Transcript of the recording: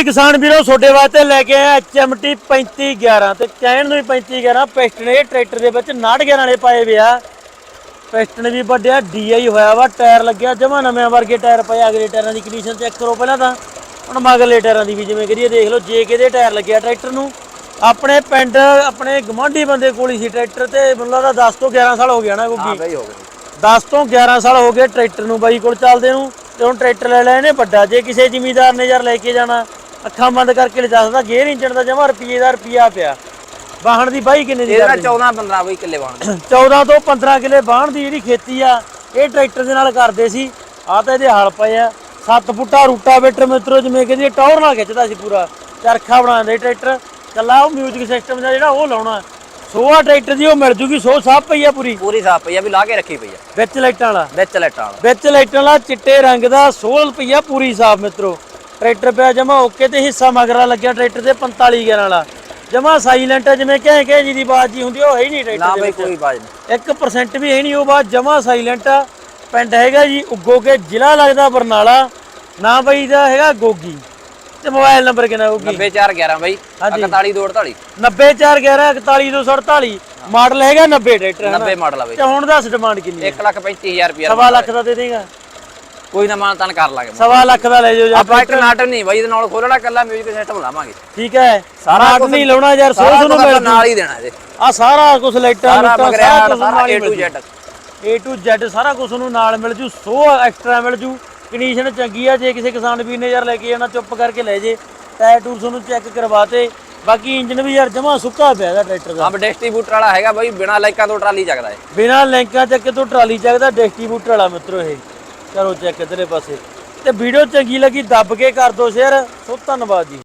ਵੀ ਕਿਸਾਨ ਵੀਰੋ ਤੁਹਾਡੇ ਵਾਸਤੇ ਲੈ ਕੇ ਆਇਆ HMT 3511 ਤੇ ਚੈਨ ਨੂੰ ਵੀ 3511 ਪਿਸਟਨ ਇਹ ਟਰੈਕਟਰ ਦੇ ਵਿੱਚ 911 ਵਾਲੇ ਪਾਏ ਵੇ ਆ। ਪਿਸਟਨ ਵੀ ਵੱਡਿਆ DI ਹੋਇਆ ਵਾ ਟਾਇਰ ਲੱਗਿਆ ਜਮਾ ਨਵੇਂ ਵਰਗੇ ਟਾਇਰ ਪਏ ਅਗਲੇ ਟਾਇਰਾਂ ਦੀ ਕੰਡੀਸ਼ਨ ਚੈੱਕ ਕਰੋ ਪਹਿਲਾਂ ਤਾਂ। ਹੁਣ ਮਗਲੇ ਟਾਇਰਾਂ ਦੀ ਵੀ ਜਿਵੇਂ ਕਰੀਏ ਦੇਖ ਲਓ ਜੇ ਕਿਹਦੇ ਟਾਇਰ ਲੱਗਿਆ ਟਰੈਕਟਰ ਨੂੰ। ਆਪਣੇ ਪਿੰਡ ਆਪਣੇ ਗਵਾਂਢੀ ਬੰਦੇ ਕੋਲ ਹੀ ਸੀ ਟਰੈਕਟਰ ਤੇ ਮੈਨੂੰ ਲੱਗਦਾ 10 ਤੋਂ 11 ਸਾਲ ਹੋ ਗਿਆ ਨਾ ਹਾਂ ਕਿਉਂਕਿ ਬਈ ਹੋ ਗਏ। 10 ਤੋਂ 11 ਸਾਲ ਹੋ ਗਏ ਟਰੈਕਟਰ ਨੂੰ ਬਾਈ ਕੋਲ ਚੱਲਦੇ ਨੂੰ ਤੇ ਹੁਣ ਟਰੈਕਟਰ ਲੈ ਲਿਆ ਇਹਨੇ ਵੱਡਾ। ਜੇ ਕਿਸੇ ਜ਼ਿਮੀਦਾਰ ਨੇ ਯਾਰ ਲੈ ਕੇ ਜਾਣਾ ਅੱਖਾਂ ਬੰਦ ਕਰਕੇ ਲਿਜਾ ਸਕਦਾ ਗੇਅਰ ਇੰਜਣ ਦਾ ਜਮਾ ਰੁਪਏ ਦਾ ਰੁਪਿਆ ਪਿਆ। ਵਾਹਣ ਦੀ ਬਾਈ ਕਿੰਨੇ ਦੀ ਇਹਦਾ ਕਰਦੇ 14 15 ਬਈ ਕਿੱਲੇ ਬਣ 14 ਤੋਂ 15 ਕਿਲੇ ਬਾਹਣ ਦੀ ਜਿਹੜੀ ਖੇਤੀ ਆ ਇਹ ਟਰੈਕਟਰ ਦੇ ਨਾਲ ਕਰਦੇ ਸੀ। ਆ ਤਾਂ ਇਹਦੇ ਹਲ ਪਏ ਆ। 7 ਫੁੱਟਾ ਰੂਟਾਵੇਟਰ ਮਿੱਤਰੋ ਜਿਵੇਂ ਕਿ ਟੌਰ ਨਾਲ ਖਿੱਚਦਾ ਸੀ ਪੂਰਾ। ਚਰਖਾ ਬਣਾਉਂਦੇ ਟਰੈਕਟਰ। ਕੱਲਾ ਉਹ ਮਿਊਜ਼ਿਕ ਸਿਸਟਮ ਦਾ ਜਿਹੜਾ ਉਹ ਲਾਉਣਾ। ਸੋਆ ਟਰੈਕਟਰ ਦੀ ਉਹ ਮਿਲ ਜੂਗੀ ਸੋ ਸਾਫ਼ ਪਈ ਆ ਪੂਰੀ। ਪੂਰੀ ਸਾਫ਼ ਪਈ ਆ ਵੀ ਲਾ ਕੇ ਰੱਖੀ ਪਈ ਆ। ਵਿੱਚ ਲਾਈਟਾਂ ਵਾਲਾ। ਵਿੱਚ ਲੈਟਾਂ ਵਾਲਾ। ਵਿੱਚ ਲਾਈਟਾਂ ਵਾਲਾ ਚਿੱਟੇ ਰੰਗ ਦਾ 16 ਰੁਪਈਆ ਪੂਰੀ ਸਾਫ਼ ਮਿੱਤਰੋ। ਟਰੈਕਟਰ ਪਿਆ ਜਮਾ ਓਕੇ ਤੇ ਹਿੱਸਾ ਮਗਰਾ ਲੱਗਿਆ ਟਰੈਕਟਰ ਦੇ 45 11 ਵਾਲਾ। ਜਮਾ ਸਾਈਲੈਂਟ ਜਿਵੇਂ ਕਹਿ ਕਹਿ ਜੀ ਦੀ ਆਵਾਜ਼ ਜੀ ਹੁੰਦੀ ਉਹ ਹੈ ਹੀ ਨਹੀਂ ਨਾ ਟਰੈਕਟਰ ਬਈ ਵਿੱਚ। ਕੋਈ ਬਾਜ ਨਹੀਂ। 1% ਵੀ ਹੈ ਨਹੀਂ ਉਹ ਬਾਅਦ ਜਮਾ ਸਾਈਲੈਂਟ ਆ। ਪਿੰਡ ਹੈਗਾ ਜੀ ਉੱਗੋ ਕੇ ਜ਼ਿਲ੍ਹਾ ਲੱਗਦਾ ਬਰਨਾਲਾ। ਨਾ ਬਈ ਦਾ ਹੈਗਾ ਗੋਗੀ। ਤੇ ਮੋਬਾਈਲ ਨੰਬਰ ਕਿੰਨਾ ਗੋਗੀ 9411 ਬਈ ਹਾਂਜੀ। 41 90411414248 ਮਾਡਲ ਹੈਗਾ 90 ਟਰੈਕਟਰ ਹੈ 90 ਮਾਡਲ ਆ ਬਈ। ਤੇ ਹੁਣ ਦੱਸ ਡਿਮਾਂਡ ਕਿੰਨੀ ਹੈ 1 ਲੱਖ 35000 ਰੁਪਿਆ ਸਵਾ ਲੱਖ ਦਾ ਦੇ ਦੇਗਾ। ਕੋਈ ਨਾ ਮਾਨਤਾਨ ਕਰ ਲਾਂਗੇ। ਸਵਾ ਲੱਖ ਦਾ ਲੈ ਜਾਓ ਜੀ ਆਪਾਂ ਇੱਕ ਨਾਟਕ ਨਹੀਂ ਬਈ ਇਹਦੇ ਨਾਲ ਖੋਲਣਾ ਕੱਲਾ ਮਿਊਜ਼ਿਕ ਸਿਸਟਮ ਲਾਵਾਂਗੇ ਠੀਕ ਹੈ ਸਾਰਾ ਕੁਛ- ਨਹੀਂ ਲਾਉਣਾ ਯਾਰ ਸੋ ਤੁਹਾਨੂੰ ਮਿਲ ਨਾਲ ਹੀ ਦੇਣਾ ਇਹਦੇ ਆ ਸਾਰਾ ਕੁਝ ਲਾਈਟਾਂ ਲੂਟਾਂ, ਸਾਰਾ ਸਾਰਾ ਨਾਲ ਹੀ A to ਮਿਲ ਜੂ। Z A to Z ਸਾਰਾ ਕੁਝ ਨੂੰ ਨਾਲ ਮਿਲ ਜੂ ਸੋ ਐਕਸਟਰਾ ਮਿਲ ਜੂ। ਕੰਡੀਸ਼ਨ ਚੰਗੀ ਆ ਜੇ ਕਿਸੇ ਕਿਸਾਨ ਵੀਰ ਨੇ ਯਾਰ ਲੈ ਕੇ ਜਾਣਾ ਚੁੱਪ ਕਰਕੇ ਲੈ ਜੇ। ਟਾਇਰ ਟੂਰ ਤੁਹਾਨੂੰ ਚੈੱਕ ਕਰਵਾਤੇ। ਬਾਕੀ ਇੰਜਨ ਵੀ ਯਾਰ ਜਮਾ ਸੁੱਕਾ ਪਿਆ ਦਾ ਟਰੈਕਟਰ ਦਾ। ਆਪ ਡਿਸਟ੍ਰੀਬਿਊਟਰ ਵਾਲਾ ਹੈਗਾ ਬਈ ਬਿਨਾ ਲਾਈਕਾਂ ਤੋਂ ਟਰਾਲੀ ਚੱਕਦਾ ਹੈ ਬਿਨਾ ਲੈਂਕਾਂ ਚੱਕ ਤੋਂ ਟਰਾਲੀ ਚੱਕਦਾ ਡਿਸਟ੍ਰੀਬਿਊਟਰ ਵਾਲਾ ਮਿੱਤਰੋ ਇਹ। ਕਰੋ ਚੈੱਕ ਇਧਰਲੇ ਪਾਸੇ। ਤੇ ਵੀਡੀਓ ਚੰਗੀ ਲੱਗੀ, ਦੱਬ ਕੇ ਕਰ ਦਿਓ ਸ਼ੇਅਰ ਸੋ ਧੰਨਵਾਦ ਜੀ।